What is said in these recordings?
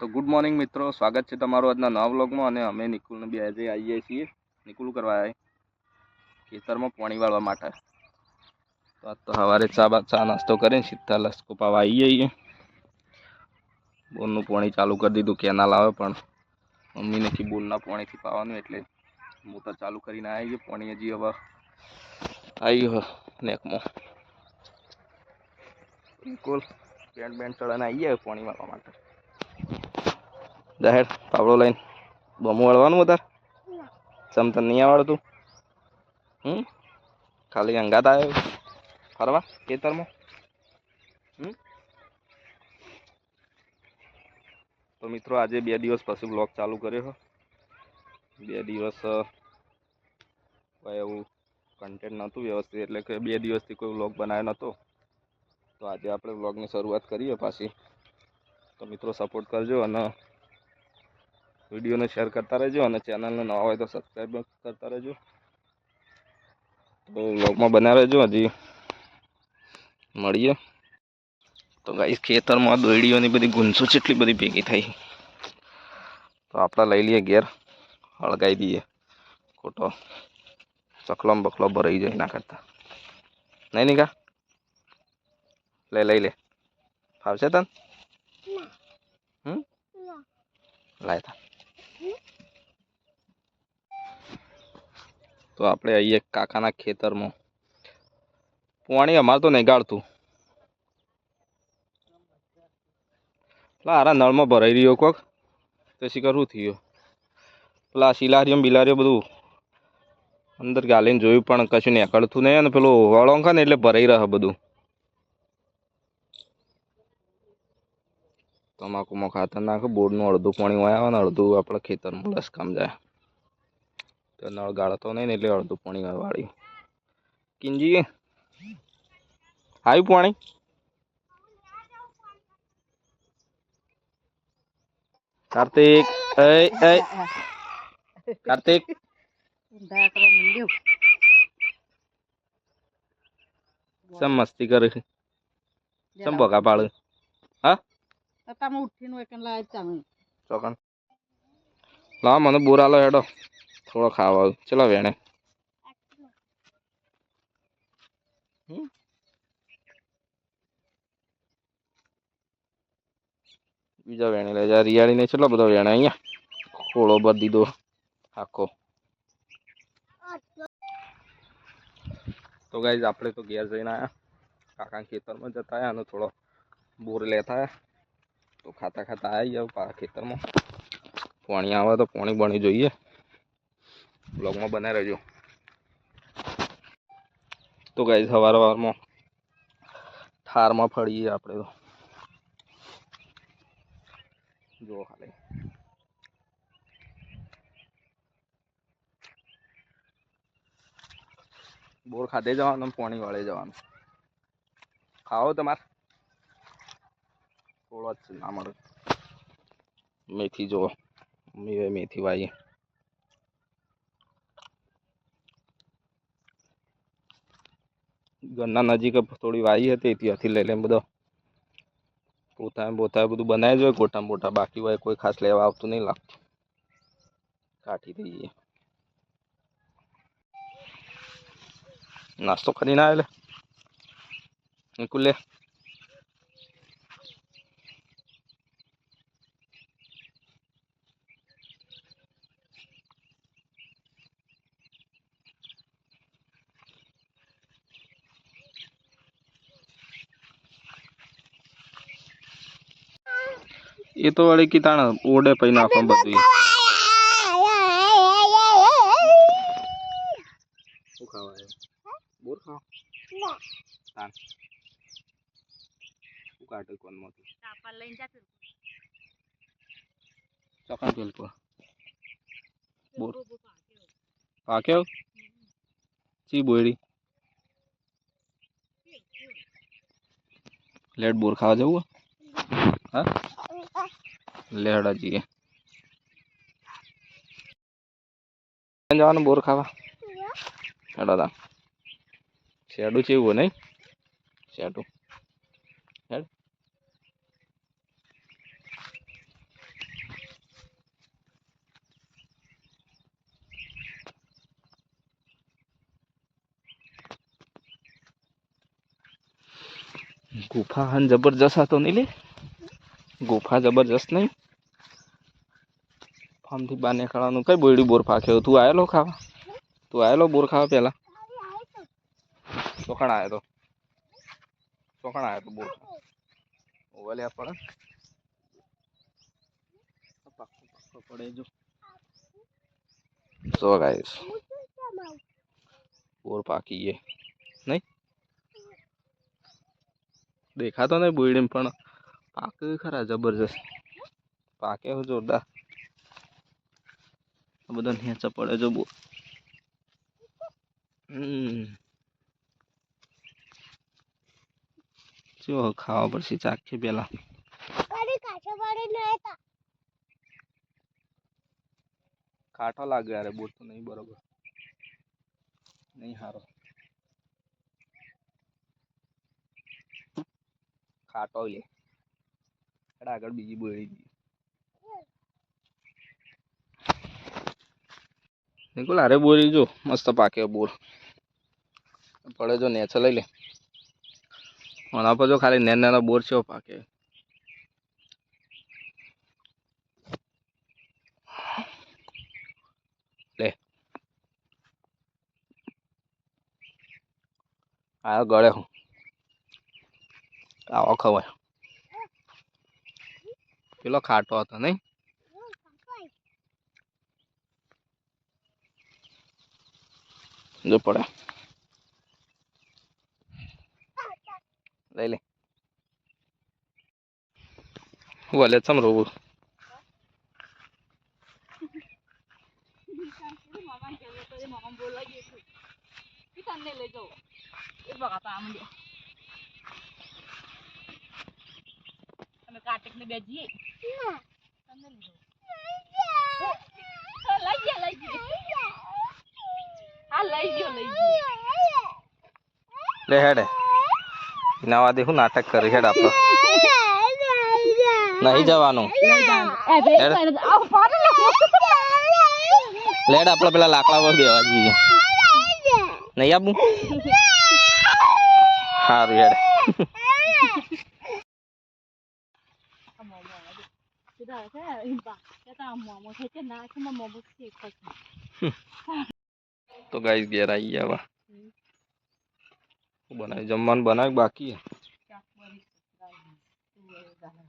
તો good morning મિત્રો, સ્વાગત છે તમારું આજના નવા વ્લોગમાં અને અમે નિકુલને બે આજે આવીએ છીએ. નિકુલ કરવા આવે ખેતરમાં પાણી વાળવા માટે. તો આજ તો સવારે ચા ચા નાસ્તો કરીને સીધા લસકો પાવા આવી જઈએ બોરનું પાણી ચાલુ કરી દીધું, કેનાલ આવે પણ મમ્મીને કી બોરના પાણીથી પાવાનું એટલે મોટર ચાલુ કરીને આવી ગયો પાણી હજી હવે ગયો નેકમાં. નિકુલ પેન્ટ બેન્ટ ચડાને આવી જાય પાણી વાળવા માટે. જાહેર પાવડો લઈને બમું વળવાનું વધારે? ચમતન નહીં આવડતું? હમ? ખાલી અંગાત આવ્યો ફરવા? ખેતરમાં? હમ? તો મિત્રો આજે બે દિવસ પછી બ્લોગ ચાલુ કર્યો છે. બે દિવસ કોઈ એવું કન્ટેન્ટ નહોતું વ્યવસ્થિત એટલે કે બે દિવસથી કોઈ વ્લોગ બનાવ્યો નહોતો. તો આજે આપણે વ્લોગની શરૂઆત કરીએ પાછી. તો મિત્રો સપોર્ટ કરજો અને વિડીયોને શેર કરતા રહેજો અને ચેનલને નવા હોય તો સબસ્ક્રાઈબ કરતા રહેજો. તો વ્લોગમાં બના રહેજો હજી મળીએ. તો ગાઈસ ખેતરમાં દોડીઓની બધી ગુંસો જેટલી બધી ભેગી થઈ? તો આપણે લઈ લઈએ ઘેર હળગાવી દઈએ. ખોટો ચકલમ બકલો ભરાઈ જાય એના કરતા. નહીં નીકા? લે લઈ લે. ફાવશે તને? હમ? લાય તા. તો આપણે અહીંયા કાકાના ખેતરમાં. પાણી અમારે તો ગાળતું પેલા આરા નળમાં ભરાઈ રહ્યો કોક પછી કરવું શું થયું? પેલા શિલારીઓ બિલારીઓ બધું અંદર ગાલીને જોયું, પણ કશું નીકળતું નહીં અને પેલું વળોંખા ને એટલે ભરાઈ રહે બધું. તમાકુમાં ખાતર નાખે બોર્ડનું અડધું પાણી વાયા આવે ને અડધું આપણે ખેતરમાં લસકામ જાય. તો નળ ગાળતો નહીં ને એટલે અડધું પાણી વાળ્યું કિંજી આવ્યું પાણી? કાર્તિક એ કાર્તિક. સમ મસ્તી કરે સમ બગા પાડે તમે ઉઠીને એક લાય ચામે ચોકન. લાવ મને બોરાલો હેડો. થોડો ખાવા આવ્યું ચલો વેણે હમ? બીજા વેણે લઈ જા રિયાળીને ચલો બધો વેણે અહીંયા ખોળો ભરી દીધો આખો તો ગાઈઝ આપણે તો ઘેર જઈને આવ્યા કાકા ખેતરમાં જતા આવ્યા અને થોડો બોર લેતા આવ્યા તો ખાતા ખાતા આવી જાવ પા ખેતરમાં। પાણી આવે તો પાણી બની જોઈએ। બ્લોગમાં બના રહેજો. તો ગાઈઝ સવાર સવારમાં ઠારમાં ફળીએ આપણે તો. જુઓ ખાલી. બોર ખાધે જવાનું પાણી વાળે જવાનું. ખાઓ તમારે. થોડો જ ના મળે. મેથી જુઓ મેથી વાવી ઘરના નજીક જ થોડી વાવી હતી ત્યાંથી લઈ લઈને બધો. પોતા બોતા બધું બનાવી જ હોય ગોટા બોટા બાકી હોય કોઈ ખાસ લેવા આવતું નહીં લાગતું. કાઠી થઈ જઈએ નાસ્તો કરીને આવે લે નિકુલ લે. એ તો વળી કી તાણ ઓડે પૈ નાખવા બધું શું ખાવા બોર ખાવ તાણ શું કાઢે કોનમાંથી ચાપા લઈને જાતું ચોકન પેલ પર બોર પાક્યો ચી બોયડી લેટ બોર ખાવા જવું હે? લેહડા જઈએ જવાનું બોર ખાવા. હેડા તા. શેડું છે એવું નહીં? શેડું ગુફા હન જબરજસ્ત હતો નહીં લે? ગુફા જબરજસ્ત નહીં. ફાર્મથી બહાર નીકળવાનું કઈ બોરડી બોર પાક્યો તું આવેલો ખાવા? તું આવેલો બોર ખાવા પહેલા? ચોકણ આવ્યો તો. ચોકણ આવ્યો તો બોર ઓવલે જો. સો ગાઈસ બોર પાકી ગયે નહીં? દેખાતો નહીં બોરડી પણ. પાકે ખરા જબરજસ્ત. પાકે હો જોરદાર. આ બધા નેચા પડે જો બો. જો ખાવા પડશે ચાખી પેલા. કાંઠો લાગે યાર બોટ તો નહીં બરોબર. નહીં સારો ખાટો લે. આગળ બીજી દી. નિકુલ અરે બોરી જો, મસ્ત પાકે બોર પડે જો નેચર લઈ લે. આના પર જો ખાલી નેન નાના બોર છે પાકે. લે. આ ગળે હું. આવો ખવાય પેલો ખાટો હતો નહીં જો પડે લઈ લે વલે ચમ રોવું મામાને કહેવું તો એ મામાને બોલાવીએ છીએ. કે તને લઈ જાઉં. એ બઘા પા માંડ્યા. અમે બે જઈએ. લઈ જાઉં. હા, લઈ ગયા, લઈ ગયા. હા, લઈ ગયો, લઈ ગયો. લે હેડે. નવા દે હું નાટક કરી હેડ આપણો. નહીં જવાનું. આવો. લેડ આપણે પેલા લાકડા પર બેવા જઈએ. નહીં આપું? સારું હેડ આ મોમો આવે છે. કીધા છે, એમ બા. કહેતા આ મોમો છે કે ના કે મારા મોમો શેક થશે. તો ગાઈસ ઘેર આવી ગયા હવે શું બનાવ્યું જમવાનું બનાવ્યું બાકી હે? શાક બરી, દાળ, તુવેર, દાળ.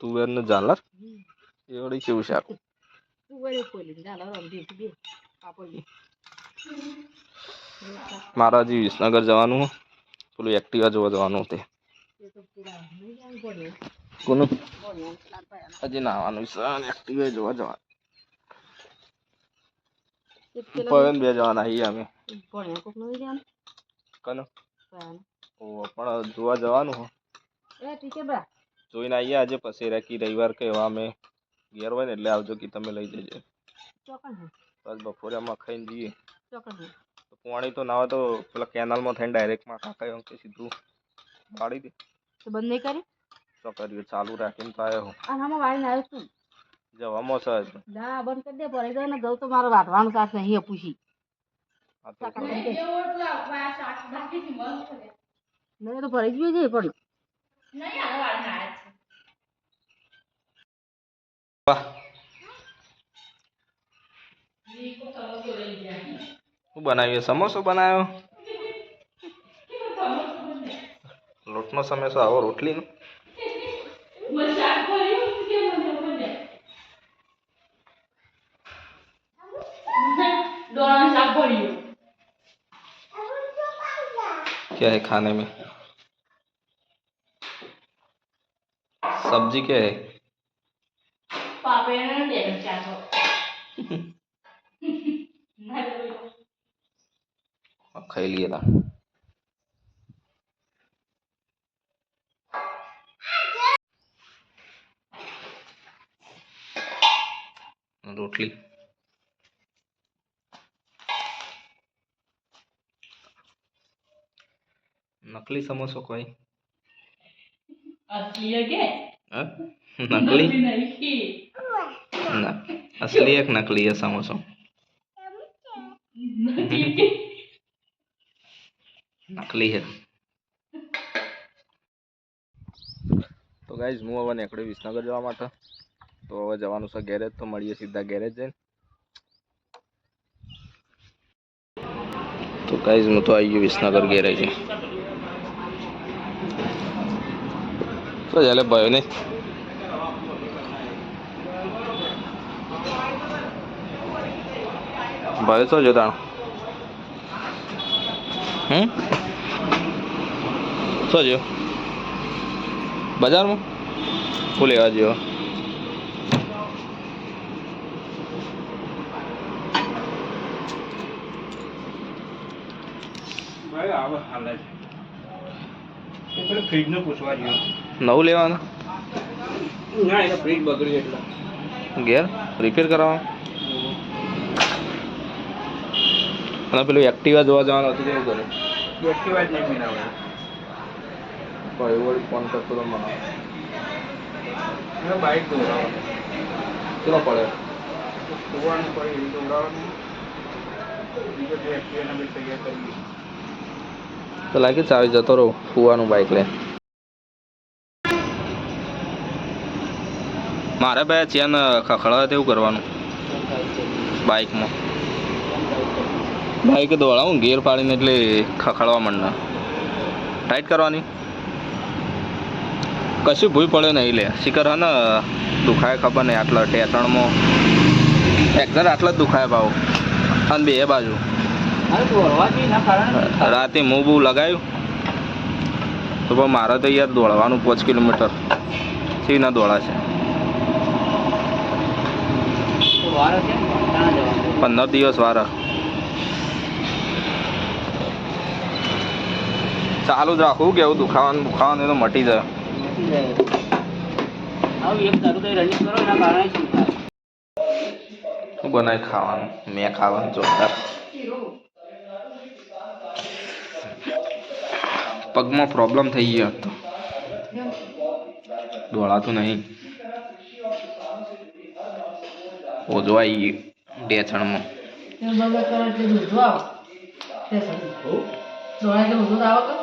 તુવેર ને ઝાલર હમ. એ વળી કેવું શાક તુવેર પોલી, દાળ રાંધી હતી બે. પાપડી. મારે હજી વિસનગર જવાનું હે. પેલું એક્ટિવા જોવા જવાનું તે એ તો પેલા નહીં જાણવું પડે. કોનું ભણ્યા, લાડ પાડ્યા. હજી નાવાનું છે અને એક્ટિવા જોવા જવાનું એક પેલા પવન બે જવાના છીએ અમે ભણ્યા કોક નહીં જાણવું. કનો પાયાનું. ઓ પણ જોવા જવાનું હો એ ઠીક છે બા. જોઈને આવીએ આજે પછી રાખી રવિવાર કે એવા અમે ઘેર હોય ને એટલે આવજો કે તમે લઈ જજો ચોકન હે, બસ બપોરે આમાં ખાઈને જઈએ ચોકન હે. તો પાણી તો ના હોય તો પેલા કેનાલમાં થઈને ડાયરેક્ટમાં કાકા એમ કે સીધું પાડી દે તો બંધ નહીં કરી? તો કર્યું ચાલુ રાખીને તો આવ્યો હું આ આમાં વાળીને આવ્યો છું. જવામો સહજ ના, બંધ કરી દે. ભરાઈ જાય ને જવું તો મારો વાટવાનો શાક નહીં એ પૂછી. આ તો શાક આપી દે. નહીં, તો ભરાઈ ગયું છે પણ. શું બનાવ્યું સમોસો બનાવ્યો લોટનો સમોસો આવો રોટલીનો क्या है खाने में सब्जी क्या है अब खाई लिए था રોટલી. નકલી સમોસો કોઈ. અસલી કે નકલી? ના અસલી એક નકલી એ સમોસો. નકલી. છે તો ગાઈઝ હું હવે નીકળ્યો વિસનગર જવા માટે. તો હવે જવાનું છે ગેરેજ તો મળીએ સીધા ગેરેજ જઈને. તો ગાઈઝ હું તો આવી ગયો વિસનગર ગેરેજ શું ચાલે ભાઈ ને. ભાઈ, શું જો તાણ? હમ? શું જો બજારમાં? શું લેવા જેવો ભાઈ આવે હાલે છે પેલું ફ્રીજનું પૂછવા જેવું નવું લેવાનું? ના એટલે ફ્રીજ બગડ્યું એટલે. ઘેર? રિપેર કરાવવાનું અને પેલું એક્ટિવા જોવા જવાનું હતું કેવું કરે? એક્ટિવા જ નહીં મિલાવે ભાઈ વળી ફોન કરતો તો મને. બાઇક દોડાવવાનું. ચલો પડે. ધોવાનું પડી એ બીજો જે એક્ટિવાના બી તૈયાર કરી તો લાગે ચાવી જતો રહું ફુવાનું બાઇક લે મારે ભાઈ ચેન ખખડાવે તેવું કરવાનું. બાઇકમાં બાઇક દોડાવું, ગેર પાડીને એટલે ખખડવા માંડે. ટાઈટ કરવાની. કશું ભૂલ પડે નહીં લે. શિખર હા ને, દુખાય ખબર નહીં, આટલા ટેટણમાં એક્ઝેક્ટ આટલા જ દુખાય ભાવ અને બે બાજુ અરે દોડવાથી ના કારણે રાતે હું બહુ લગાવ્યું તો પણ મારે તો યાર દોડવાનું પાંચ કિલોમીટર. સી ના દોડાશે પંદર દિવસ વાર. ચાલુ જ રાખવું કેવું દુખાવાનું દુખાવાનું તો મટી જાય. બનાવી ખાવાનું? મેં ખાવાનું જોરદાર. પગમાં પ્રોબ્લેમ થઈ ગયો હતો. દોડાતું નહીં. ઓજો આવી. ગયું બગડ કરે તે દૂધ આવો